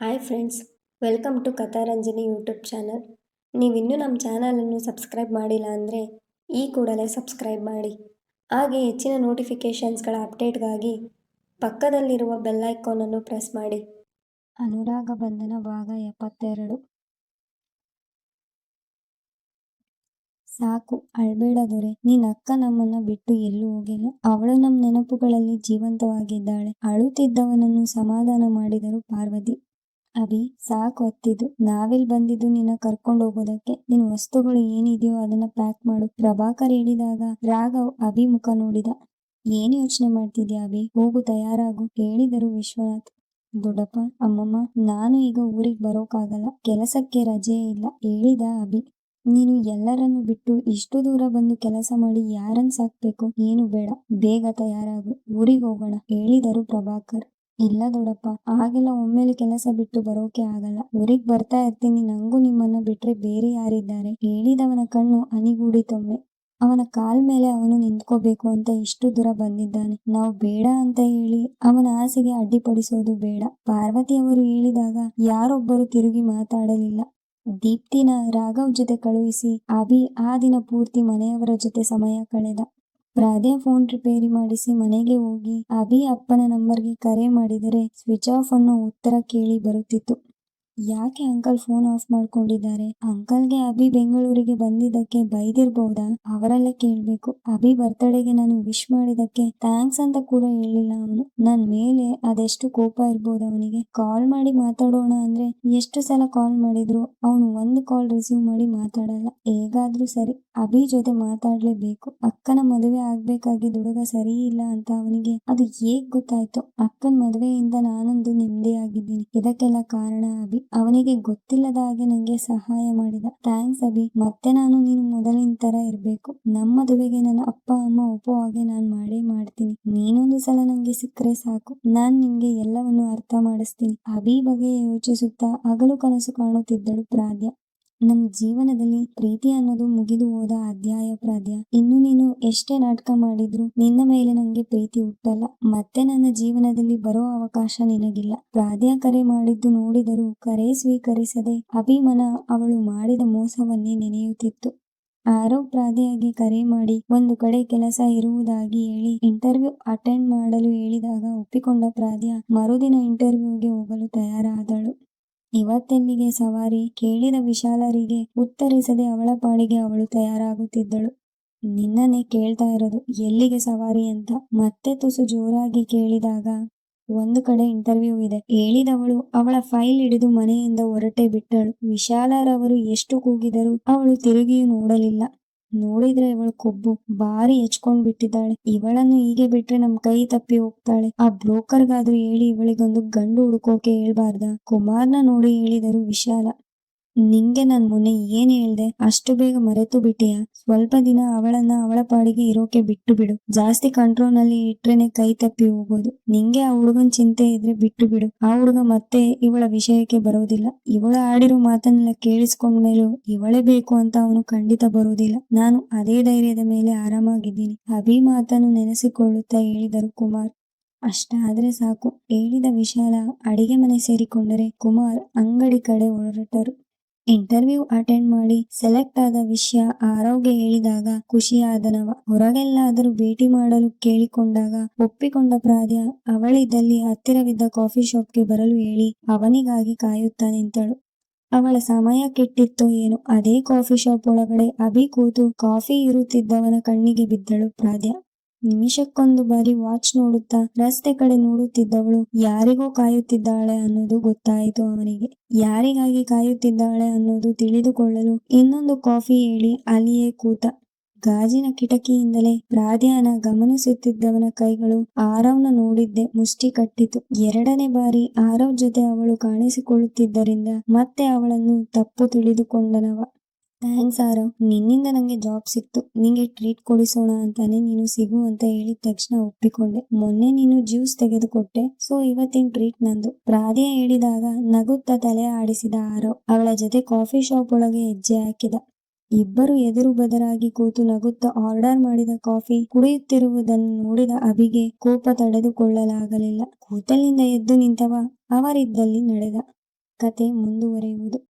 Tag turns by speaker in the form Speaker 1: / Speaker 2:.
Speaker 1: Hi friends, welcome to Katharanjani YouTube channel. ನೀವಿನ್ನೂ ನಮ್ಮ ಚಾನಲನ್ನು ಸಬ್ಸ್ಕ್ರೈಬ್ ಮಾಡಿಲ್ಲ ಅಂದರೆ ಈ ಕೂಡಲೇ ಸಬ್ಸ್ಕ್ರೈಬ್ ಮಾಡಿ. ಹಾಗೆ ಹೆಚ್ಚಿನ ನೋಟಿಫಿಕೇಷನ್ಸ್ಗಳ ಅಪ್ಡೇಟ್ಗಾಗಿ ಪಕ್ಕದಲ್ಲಿರುವ ಬೆಲ್ ಐಕಾನನ್ನು ಪ್ರೆಸ್ ಮಾಡಿ. ಅನುರಾಗ ಬಂಧನ ಭಾಗ ಎಪ್ಪತ್ತೆರಡು. ಸಾಕು, ಅಳ್ಬೇಡ ದೊರೆ. ನಿನ್ನ ಅಕ್ಕ ನಮ್ಮನ್ನ ಬಿಟ್ಟು ಎಲ್ಲೂ ಹೋಗಿಲ್ಲ. ಅವಳು ನಮ್ಮ ನೆನಪುಗಳಲ್ಲಿ ಜೀವಂತವಾಗಿದ್ದಾಳೆ. ಅಳುತ್ತಿದ್ದವನನ್ನು ಸಮಾಧಾನ ಮಾಡಿದರು ಪಾರ್ವತಿ ಅಭಿ, ಸಾಕು ಹತ್ತಿದ್ದು ನಾವೆಲ್ ಬಂದಿದ್ದು ನಿನ್ನ ಕರ್ಕೊಂಡು ಹೋಗೋದಕ್ಕೆ? ನಿನ್ ವಸ್ತುಗಳು ಏನಿದೆಯೋ ಅದನ್ನ ಪ್ಯಾಕ್ ಮಾಡು. ಪ್ರಭಾಕರ್ ಹೇಳಿದಾಗ ರಾಘವ್ ಅಭಿ ಮುಖ ನೋಡಿದ. ಏನ್ ಯೋಚನೆ ಮಾಡ್ತಿದ್ಯಾ ಅಭಿ? ಹೋಗು, ತಯಾರಾಗು, ಹೇಳಿದರು ವಿಶ್ವನಾಥ್. ದೊಡ್ಡಪ್ಪ, ಅಮ್ಮಮ್ಮ, ನಾನು ಈಗ ಊರಿಗೆ ಬರೋಕ್ಕಾಗಲ್ಲ ಕೆಲಸಕ್ಕೆ ರಜೆ ಇಲ್ಲ, ಹೇಳಿದ ಅಭಿ. ನೀನು ಎಲ್ಲರನ್ನು ಬಿಟ್ಟು ಇಷ್ಟು ದೂರ ಬಂದು ಕೆಲಸ ಮಾಡಿ ಯಾರನ್ನ ಸಾಕ್ಬೇಕು? ಏನು ಬೇಡ, ಬೇಗ ತಯಾರಾಗು. ಊರಿಗೆ ಹೋಗೋಣ, ಹೇಳಿದರು ಪ್ರಭಾಕರ್. ಇಲ್ಲ ದೊಡಪ್ಪ ಆಗೆಲ್ಲ ಒಮ್ಮೆಲೆ ಕೆಲಸ ಬಿಟ್ಟು ಬರೋಕೆ ಆಗಲ್ಲ. ಊರಿಗೆ ಬರ್ತಾ ಇರ್ತೀನಿ, ನಂಗೂ ನಿಮ್ಮನ್ನ ಬಿಟ್ರೆ ಬೇರೆ ಯಾರಿದ್ದಾರೆ? ಹೇಳಿದವನ ಕಣ್ಣು ಅನಿಗೂಡಿತೊಮ್ಮೆ. ಅವನ ಕಾಲ್ ಮೇಲೆ ಅವನು ನಿಂತ್ಕೋಬೇಕು ಅಂತ ಇಷ್ಟು ದೂರ ಬಂದಿದ್ದಾನೆ. ನಾವು ಬೇಡ ಅಂತ ಹೇಳಿ ಅವನ ಆಸೆಗೆ ಅಡ್ಡಿಪಡಿಸೋದು ಬೇಡ. ಪಾರ್ವತಿ ಅವರು ಹೇಳಿದಾಗ ಯಾರೊಬ್ಬರು ತಿರುಗಿ ಮಾತಾಡಲಿಲ್ಲ. ದೀಪ್ತಿನ ರಾಘವ್ ಜೊತೆ ಕಳುಹಿಸಿ ಅಭಿ ಆ ದಿನ ಪೂರ್ತಿ ಮನೆಯವರ ಜೊತೆ ಸಮಯ ಕಳೆದ. ಪ್ರಾದ್ಯ ಫೋನ್ ರಿಪೇರಿ ಮಾಡಿಸಿ ಮನೆಗೆ ಹೋಗಿ ಅಭಿ ಅಪ್ಪನ ನಂಬರ್ಗೆ ಕರೆ ಮಾಡಿದರೆ ಸ್ವಿಚ್ ಆಫ್ ಅನ್ನೋ ಉತ್ತರ ಕೇಳಿ ಬರುತ್ತಿತ್ತು. ಯಾಕೆ ಅಂಕಲ್ ಫೋನ್ ಆಫ್ ಮಾಡ್ಕೊಂಡಿದ್ದಾರೆ? ಅಂಕಲ್ಗೆ ಅಭಿ ಬೆಂಗಳೂರಿಗೆ ಬಂದಿದ್ದಕ್ಕೆ ಬೈದಿರ್ಬಹುದಾ ಅವರಲ್ಲೇ ಕೇಳ್ಬೇಕು. ಅಭಿ ಬರ್ತಡೆಗೆ ನಾನು ವಿಶ್ ಮಾಡಿದಕ್ಕೆ ಥ್ಯಾಂಕ್ಸ್ ಅಂತ ಕೂಡ ಹೇಳಿಲ್ಲ ಅವನು. ನನ್ ಮೇಲೆ ಅದೆಷ್ಟು ಕೋಪ ಇರ್ಬೋದು ಅವನಿಗೆ. ಕಾಲ್ ಮಾಡಿ ಮಾತಾಡೋಣ ಅಂದ್ರೆ ಎಷ್ಟು ಸಲ ಕಾಲ್ ಮಾಡಿದ್ರು ಅವನು ಒಂದು ಕಾಲ್ ರಿಸೀವ್ ಮಾಡಿ ಮಾತಾಡಲ್ಲ. ಹೇಗಾದ್ರೂ ಸರಿ, ಅಭಿ ಜೊತೆ ಮಾತಾಡ್ಲೇಬೇಕು. ಅಕ್ಕನ ಮದುವೆ ಆಗ್ಬೇಕಾಗಿ ಹುಡುಗ ಸರಿ ಇಲ್ಲ ಅಂತ ಅವನಿಗೆ ಅದು ಹೇಗ್ ಗೊತ್ತಾಯ್ತು? ಅಕ್ಕನ ಮದುವೆಯಿಂದ ನಾನೊಂದು ನೆಮ್ಮದಿಯಾಗಿದ್ದೀನಿ. ಇದಕ್ಕೆಲ್ಲ ಕಾರಣ ಅಭಿ. ಅವನಿಗೆ ಗೊತ್ತಿಲ್ಲದ ಹಾಗೆ ನಂಗೆ ಸಹಾಯ ಮಾಡಿದ. ಥ್ಯಾಂಕ್ಸ್ ಅಭಿ. ಮತ್ತೆ ನಾನು ನೀನು ಮೊದಲಿನ ತರ ಇರ್ಬೇಕು. ನಮ್ಮ ಮದುವೆಗೆ ನನ್ನ ಅಪ್ಪ, ಅಮ್ಮ, ಒಪ್ಪೋ ಹಾಗೆ ನಾನ್ ಮಾಡೇ ಮಾಡ್ತೀನಿ. ನೀನೊಂದು ಸಲ ನಂಗೆ ಸಿಕ್ಕರೆ ಸಾಕು. ನಾನ್ ನಿನ್ಗೆ ಎಲ್ಲವನ್ನು ಅರ್ಥ ಮಾಡಿಸ್ತೀನಿ. ಅಭಿ ಬಗ್ಗೆ ಯೋಚಿಸುತ್ತಾ ಹಗಲು ಕನಸು ಕಾಣುತ್ತಿದ್ದಳು ಪ್ರಾದ್ಯ. ನನ್ನ ಜೀವನದಲ್ಲಿ ಪ್ರೀತಿ ಅನ್ನೋದು ಮುಗಿದು ಹೋದ ಅಧ್ಯಾಯ ಪ್ರಾಧ್ಯ. ಇನ್ನು ನೀನು ಎಷ್ಟೇ ನಾಟಕ ಮಾಡಿದ್ರು ನಿನ್ನ ಮೇಲೆ ನಂಗೆ ಪ್ರೀತಿ ಹುಟ್ಟಲ್ಲ. ಮತ್ತೆ ನನ್ನ ಜೀವನದಲ್ಲಿ ಬರೋ ಅವಕಾಶ ನಿನಗಿಲ್ಲ. ಪ್ರಾಧ್ಯ ಕರೆ ಮಾಡಿದ್ದು ನೋಡಿದರೂ ಕರೆ ಸ್ವೀಕರಿಸದೆ ಅಭಿಮನ ಅವಳು ಮಾಡಿದ ಮೋಸವನ್ನೇ ನೆನೆಯುತ್ತಿತ್ತು. ಆರೋ ಪ್ರಾಧೆಯಾಗಿ ಕರೆ ಮಾಡಿ ಒಂದು ಕಡೆ ಕೆಲಸ ಇರುವುದಾಗಿ ಹೇಳಿ ಇಂಟರ್ವ್ಯೂ ಅಟೆಂಡ್ ಮಾಡಲು ಹೇಳಿದಾಗ ಒಪ್ಪಿಕೊಂಡ ಪ್ರಾಧ್ಯ ಮರುದಿನ ಇಂಟರ್ವ್ಯೂಗೆ ಹೋಗಲು ತಯಾರಾದಳು. ಇವತ್ತೆಲ್ಲಿಗೆ ಸವಾರಿ? ಕೇಳಿದ ವಿಶಾಲರಿಗೆ ಉತ್ತರಿಸದೆ ಅವಳ ಪಾಡಿಗೆ ಅವಳು ತಯಾರಾಗುತ್ತಿದ್ದಳು. ನಿನ್ನನೆ ಕೇಳ್ತಾ ಇರೋದು ಎಲ್ಲಿಗೆ ಸವಾರಿ ಅಂತ ಮತ್ತೆ ತುಸು ಜೋರಾಗಿ ಕೇಳಿದಾಗ ಒಂದು ಕಡೆ ಇಂಟರ್ವ್ಯೂ ಇದೆ. ಹೇಳಿದವಳು ಅವಳ ಫೈಲ್ ಹಿಡಿದು ಮನೆಯಿಂದ ಹೊರಟೆ ಬಿಟ್ಟಳು. ವಿಶಾಲರವರು ಎಷ್ಟು ಕೂಗಿದರೂ ಅವಳು ತಿರುಗಿಯೂ ನೋಡಲಿಲ್ಲ. ನೋಡಿದ್ರೆ ಇವಳು ಕೊಬ್ಬು ಬಾರಿ ಹೆಚ್ಕೊಂಡ್ ಬಿಟ್ಟಿದ್ದಾಳೆ. ಇವಳನ್ನು ಹೀಗೆ ಬಿಟ್ರೆ ನಮ್ ಕೈ ತಪ್ಪಿ ಹೋಗ್ತಾಳೆ. ಆ ಬ್ರೋಕರ್ಗಾದ್ರೂ ಹೇಳಿ ಇವಳಿಗೊಂದು ಗಂಡು ಹುಡುಕೋಕೆ ಹೇಳ್ಬಾರ್ದ? ಕುಮಾರ್ನ ನೋಡಿ ಹೇಳಿದರು ವಿಶಾಲ. ನಿಂಗೆ ನಾನ್ ಮೊನ್ನೆ ಏನ್ ಹೇಳ್ದೆ? ಅಷ್ಟು ಬೇಗ ಮರೆತು ಬಿಟ್ಟಿಯ? ಸ್ವಲ್ಪ ದಿನ ಅವಳನ್ನ ಅವಳ ಪಾಡಿಗೆ ಇರೋಕೆ ಬಿಟ್ಟು ಬಿಡು. ಜಾಸ್ತಿ ಕಂಟ್ರೋಲ್ನಲ್ಲಿ ಇಟ್ರೇನೆ ಕೈ ತಪ್ಪಿ ಹೋಗೋದು ನಿಂಗೆ ಆ ಹುಡುಗನ್ ಚಿಂತೆ ಇದ್ರೆ ಬಿಟ್ಟು ಬಿಡು. ಆ ಹುಡುಗ ಮತ್ತೆ ಇವಳ ವಿಷಯಕ್ಕೆ ಬರೋದಿಲ್ಲ. ಇವಳ ಆಡಿರೋ ಮಾತನ್ನೆಲ್ಲ ಕೇಳಿಸ್ಕೊಂಡ್ಮೇಲೂ ಇವಳೇ ಬೇಕು ಅಂತ ಅವನು ಖಂಡಿತ ಬರೋದಿಲ್ಲ. ನಾನು ಅದೇ ಧೈರ್ಯದ ಮೇಲೆ ಆರಾಮಾಗಿದ್ದೀನಿ. ಅಭಿ ಮಾತನ್ನು ನೆನೆಸಿಕೊಳ್ಳುತ್ತಾ ಹೇಳಿದರು ಕುಮಾರ್. ಅಷ್ಟಾದ್ರೆ ಸಾಕು. ಹೇಳಿದ ವಿಶಾಲ ಅಡಿಗೆ ಮನೆ ಸೇರಿಕೊಂಡರೆ ಕುಮಾರ್ ಅಂಗಡಿ ಕಡೆ ಹೊರಟರು. ಇಂಟರ್ವ್ಯೂ ಅಟೆಂಡ್ ಮಾಡಿ ಸೆಲೆಕ್ಟ್ ಆದ ವಿಷಯ ಆರೋಗ್ಯ ಹೇಳಿದಾಗ ಖುಷಿಯಾದನವ ಹೊರಗೆಲ್ಲಾದರೂ ಭೇಟಿ ಮಾಡಲು ಕೇಳಿಕೊಂಡಾಗ ಒಪ್ಪಿಕೊಂಡ ಪ್ರಾಧ್ಯ ಅವಳಿದ್ದಲ್ಲಿ ಹತ್ತಿರವಿದ್ದ ಕಾಫಿ ಶಾಪ್ಗೆ ಬರಲು ಹೇಳಿ ಅವನಿಗಾಗಿ ಕಾಯುತ್ತಾ ನಿಂತಳು ಅವಳ ಸಮಯ ಕೆಟ್ಟಿತ್ತೋ ಏನೋ. ಅದೇ ಕಾಫಿ ಶಾಪ್ ಒಳಗಡೆ ಅಭಿ ಕೂತು ಕಾಫಿ ಇರುತ್ತಿದ್ದವನ ಕಣ್ಣಿಗೆ ಬಿದ್ದಳು ಪ್ರಾದ್ಯ ನಿಮಿಷಕ್ಕೊಂದು ಬಾರಿ ವಾಚ್ ನೋಡುತ್ತಾ ರಸ್ತೆ ಕಡೆ ನೋಡುತ್ತಿದ್ದವಳು ಯಾರಿಗೋ ಕಾಯುತ್ತಿದ್ದಾಳೆ ಅನ್ನೋದು ಗೊತ್ತಾಯಿತು ಅವನಿಗೆ. ಯಾರಿಗಾಗಿ ಕಾಯುತ್ತಿದ್ದಾಳೆ ಅನ್ನೋದು ತಿಳಿದುಕೊಳ್ಳಲು ಇನ್ನೊಂದು ಕಾಫಿ ಹೇಳಿ ಅಲ್ಲಿಯೇ ಕೂತ. ಗಾಜಿನ ಕಿಟಕಿಯಿಂದಲೇ ರಾಧ್ಯಾನ ಗಮನಿಸುತ್ತಿದ್ದವನ ಕೈಗಳು ಆರವ್ನ ನೋಡಿದ್ದೆ ಮುಷ್ಟಿ ಕಟ್ಟಿತು. ಎರಡನೇ ಬಾರಿ ಆರವ್ ಜೊತೆ ಅವಳು ಕಾಣಿಸಿಕೊಳ್ಳುತ್ತಿದ್ದರಿಂದ ಮತ್ತೆ ಅವಳನ್ನು ತಪ್ಪು ತಿಳಿದುಕೊಂಡನವ. ಥ್ಯಾಂಕ್ಸ್ ಆರವ್ ನಿನ್ನಿಂದ ನಂಗೆ ಜಾಬ್ ಸಿಕ್ತು. ನಿಂಗೆ ಟ್ರೀಟ್ ಕೊಡಿಸೋಣ ಅಂತಾನೆ ನೀನು ಸಿಗು ಅಂತ ಹೇಳಿದ ತಕ್ಷಣ ಒಪ್ಪಿಕೊಂಡೆ. ಮೊನ್ನೆ ನೀನು ಜ್ಯೂಸ್ ತೆಗೆದುಕೊಟ್ಟೆ. ಸೊ, ಇವತ್ತಿನ ಟ್ರೀಟ್ ನಂದು. ರಾಧೆ ಹೇಳಿದಾಗ ನಗುತ್ತ ತಲೆ ಆಡಿಸಿದ ಆರೋ, ಅವಳ ಜೊತೆ ಕಾಫಿ ಶಾಪ್ ಒಳಗೆ ಹೆಜ್ಜೆ ಹಾಕಿದ. ಇಬ್ಬರು ಎದುರು ಬದರಾಗಿ ಕೂತು ನಗುತ್ತಾ ಆರ್ಡರ್ ಮಾಡಿದ ಕಾಫಿ ಕುಡಿಯುತ್ತಿರುವುದನ್ನು ನೋಡಿದ ಅಭಿಗೆ ಕೋಪ ತಡೆದುಕೊಳ್ಳಲಾಗಲಿಲ್ಲ. ಕೂತಲ್ಲಿಂದ ಎದ್ದು ನಿಂತವ ಅವರಿದ್ದಲ್ಲಿ ನಡೆದ ಕತೆ ಮುಂದುವರಿಯುವುದು.